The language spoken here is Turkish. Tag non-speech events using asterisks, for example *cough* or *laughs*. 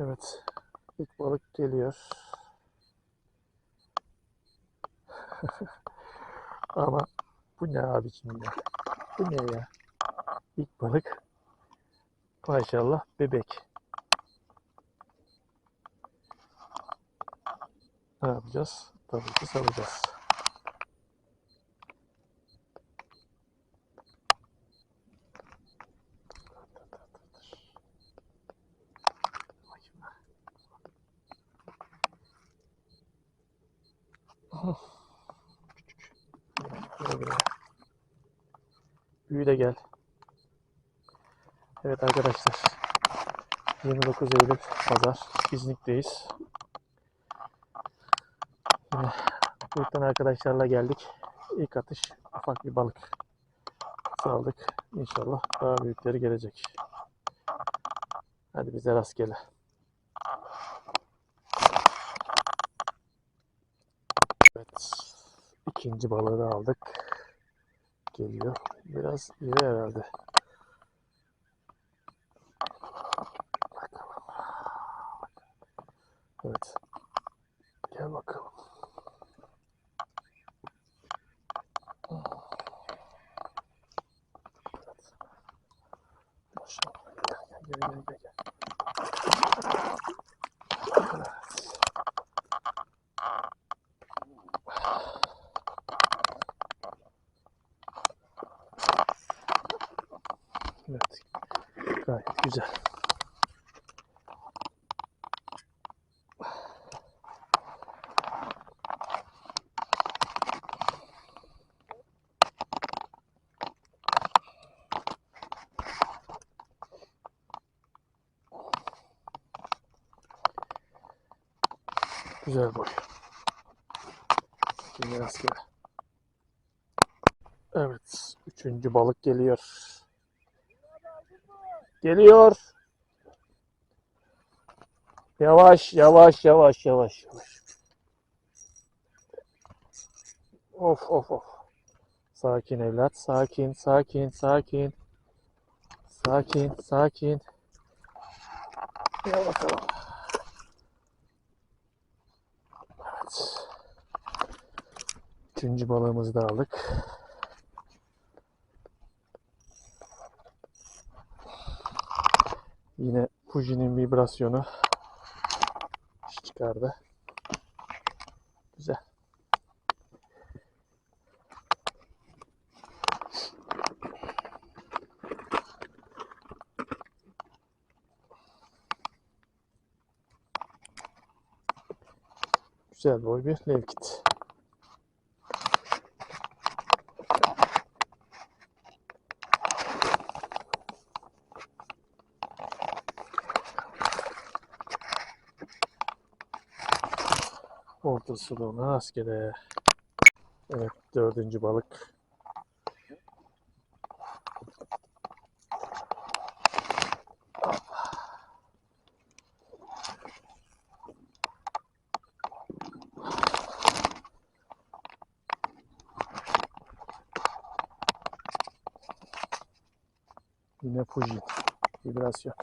Evet. İlk balık geliyor. *laughs* Ama bu ne abicim ya? Bu ne ya? İlk balık maşallah bebek. Ne yapacağız? Tabii ki salacağız. Güle. Büyü de gel. Evet arkadaşlar. 29 Eylül Pazar. İznik'teyiz. Yine gruptan arkadaşlarla geldik. İlk atış ufak bir balık saldık. İnşallah daha büyükleri gelecek. Hadi bize rastgele. Evet. İkinci balığı aldık. Geliyor. Biraz iri herhalde. Evet. Gel bakalım. Gel gel gel gel. Evet. Gayet güzel. Güzel boy. Şimdi rastgele. Evet. Üçüncü balık geliyor. Geliyor. Yavaş, yavaş, yavaş, yavaş, yavaş. Of, of, of. Sakin evlat, sakin, sakin, sakin. Sakin, sakin. Gel bakalım. Evet. Üçüncü balığımızı da aldık. Yine Fuji'nin vibrasyonu iş çıkardı. Güzel. Güzel boy bir levkit. Ortası da ona rastgele. Evet dördüncü balık. Yine Fuji. Vibrasyon.